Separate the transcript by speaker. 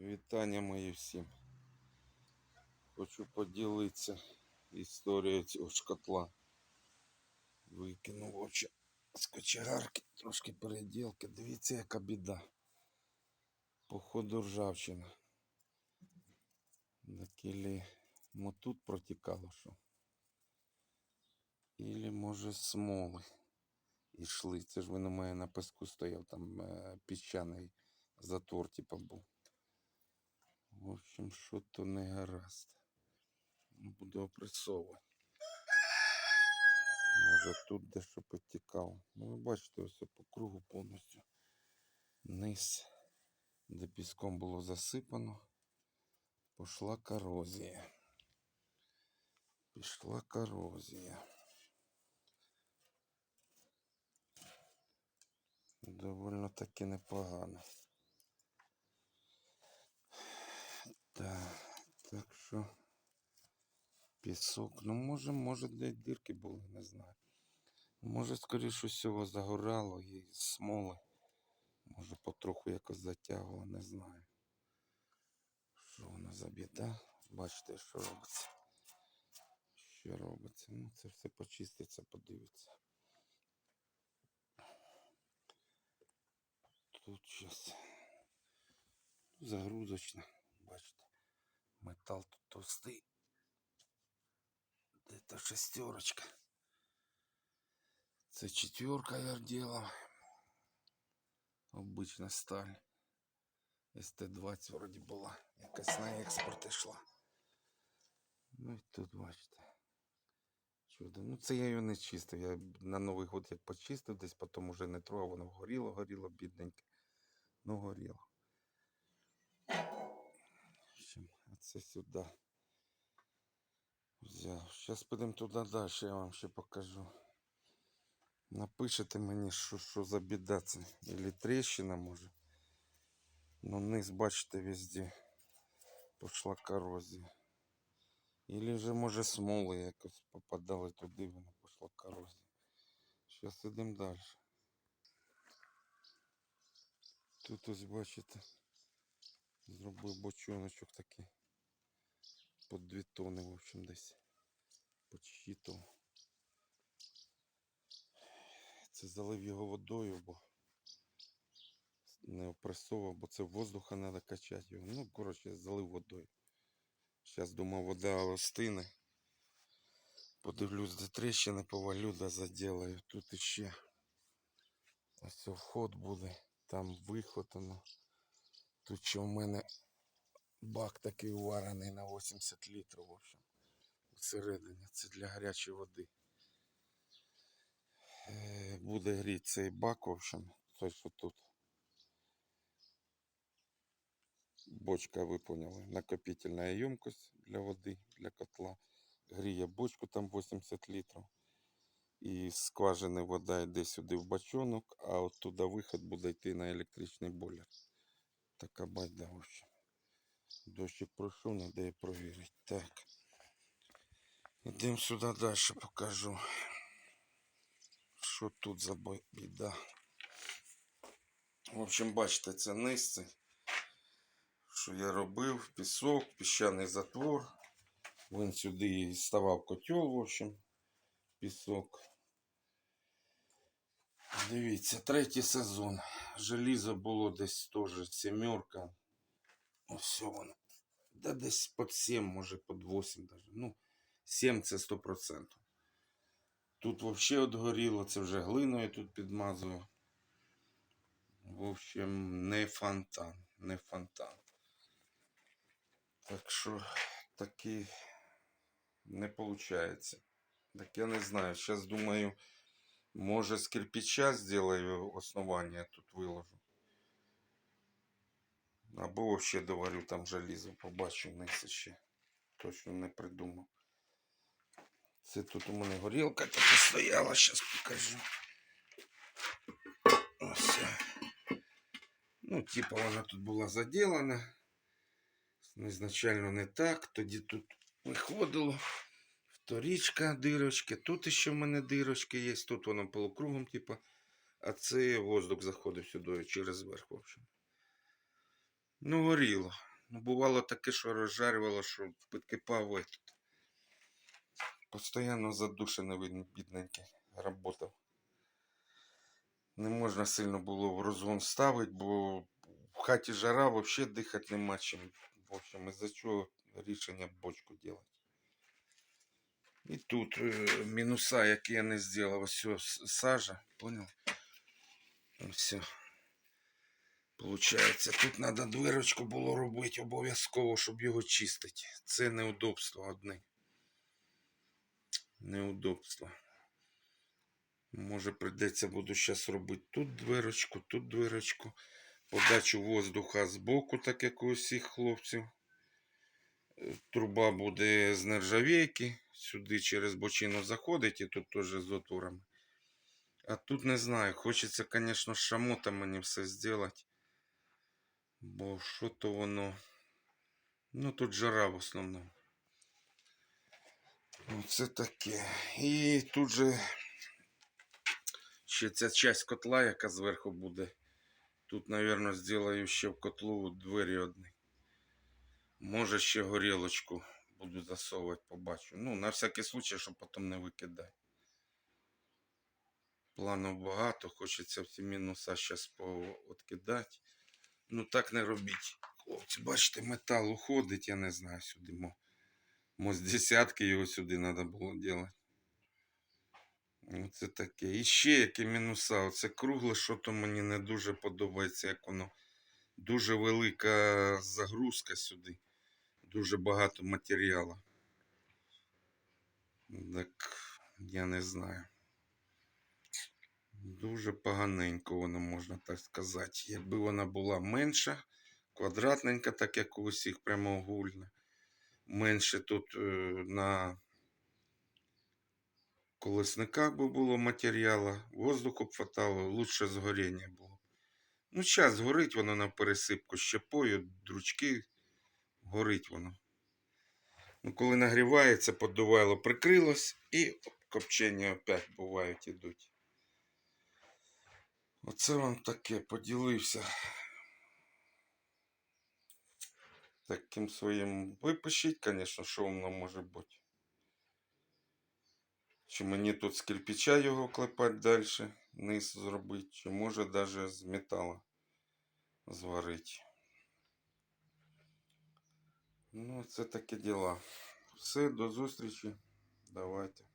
Speaker 1: Вітання мої всім. Хочу поділитися історією цього ж котла. Викинув очі з кочегарки, трошки переділки. Дивіться, яка біда. Походу ржавчина. На кілі мотут протікало що. Ілі може смоли. Ішли. Це ж він у мене на песку стояв, там е, піщаний затвор, типа був. В общем, що то не гаразд. Буду опресовувати. Може тут дещо підтікало. Ну, ви бачите, ось по кругу повністю. Низ, де піском було засипано, пішла корозія. Пішла корозія. Довольно таки непогано. Так, так що пісок. Ну, може, може, де дірки були, не знаю. Може, скоріше всього, загорало і смоли. Може, потроху якось затягувало, не знаю. Що воно за біда? Бачите, що робиться. Що робиться? Ну, це все почиститься, подивиться. Тут щось загрузочна, бачите. Метал тут товстий. Де-то шестерочка. Це четверка я делал. Обична сталь. СТ-20 вроді була. Якась на експорт йшла. Ну і тут бачите. Чудо. Ну це я його не чистив. Я на Новий год як почистив, десь потім уже не трогав, воно горіло, горіло, бідненьке. Ну горіло. Це сюди взяв. Зараз підемо туди далі, я вам ще покажу. Напишете мені, що, що за біда це. Или тріщина може. Ну, низ, бачите, везде пішла корозія. Или вже, може, смоли якось попадали туди, воно пішла корозія. Зараз ідемо далі. Тут ось бачите, зробив бочоночок такий. По дві тони, в общем, десь. Подсчитував. Це залив його водою, бо не опресовував, бо це воздуха треба качати його. Ну, коротше, залив водою. Зараз думав, вода остине. Подивлюсь, де тріщини повалю, да заділаю. Тут іще ось вход буде, там виход. Воно. Тут ще в мене бак такий уварений на 80 літрів, в общем. Всередині. Це для гарячої води. Е, Буде гріти цей бак, в общем, той, що тут. Бочка, ви поняли, накопительна ємкость для води, для котла. Гріє бочку там 80 літрів. І з вода йде сюди в бачонок, а от туди виход буде йти на електричний бойлер. Така байда, в общем. Дощик пройшов, треба її провірити. Так. Йдемо сюди далі, покажу. Що тут за біда. В общем, бачите, це низцей. що я робив, пісок, піщаний затвор. Він сюди ставав котел, в общем, пісок. Дивіться, третій сезон. Желізо було десь теж сімерка. Ось воно. Да десь під 7, може під 8 даже. Ну, 7 це 100%. Тут взагалі от горіло, це вже глиною тут підмазую. В общем, не фонтан, не фонтан. Так що таки не виходить. Так я не знаю. Зараз думаю, може з кирпича сделаю основання тут виложу. Або взагалі доварю там желізо, побачу вниз ще. Точно не придумав. Це тут у мене горілка така стояла, зараз покажу. Ось. Ну, типа вона тут була заділена. Ізначально не так. Тоді тут виходило. Вторічка, дирочки. Тут ще в мене дирочки є. Тут воно полукругом, типа. А це воздух заходив сюди через верх, в общем. Ну, горіло. Ну, бувало таке, що розжарювало, що підкипав этот. Постоянно задушений він бідненький работав. Не можна сильно було в розгон ставити, бо в хаті жара, взагалі дихати нема чим. В общем, із-за чого рішення бочку робити. І тут е, мінуса, які я не зробив, ось сажа, понял? Все. Получається, тут треба дверочку було робити обов'язково, щоб його чистити. Це неудобство одне. Неудобство. Може прийдеться буду зараз робити тут дверочку, тут дверочку. Подачу воздуха з боку, так як у усіх хлопців. Е, Труба буде з нержавейки. Сюди через бочину заходить і тут теж з отворами. А тут не знаю. Хочеться, звісно, шамотом мені все зробити. Бо що то воно. Ну тут жара в основному. Оце таке. І тут же ще ця часть котла, яка зверху буде. Тут, мабуть, зроблю ще в котлу двері одні. Може ще горілочку буду засовувати, побачу. Ну, на всякий случай, щоб потім не викидати. Планів багато, хочеться ці мінуса зараз пооткидати. Ну так не робіть. Хлопці, бачите, метал уходить, я не знаю сюди. Мо, мо з десятки його сюди треба було робити. Оце таке. І ще які мінуса. Оце кругле, що то мені не дуже подобається, як воно. Дуже велика загрузка сюди. Дуже багато матеріалу. Так, я не знаю. Дуже поганенько воно, можна так сказати. Якби вона була менша, квадратненька, так як у усіх прямоугольна. Менше тут е, на колесниках би було матеріалу, воздуху б хватало, лучше згоріння було. Ну, зараз горить воно на пересипку щепою, дручки, горить воно. Ну, коли нагрівається, подувайло прикрилось і копчення опять бувають ідуть. Оце вам таке поділився. Таким своїм. Ви пишіть, звісно, що воно може бути. Чи мені тут з кирпича його клепати далі, низ зробити, чи може навіть з металу зварити. Ну, це такі діла. Все, до зустрічі. Давайте.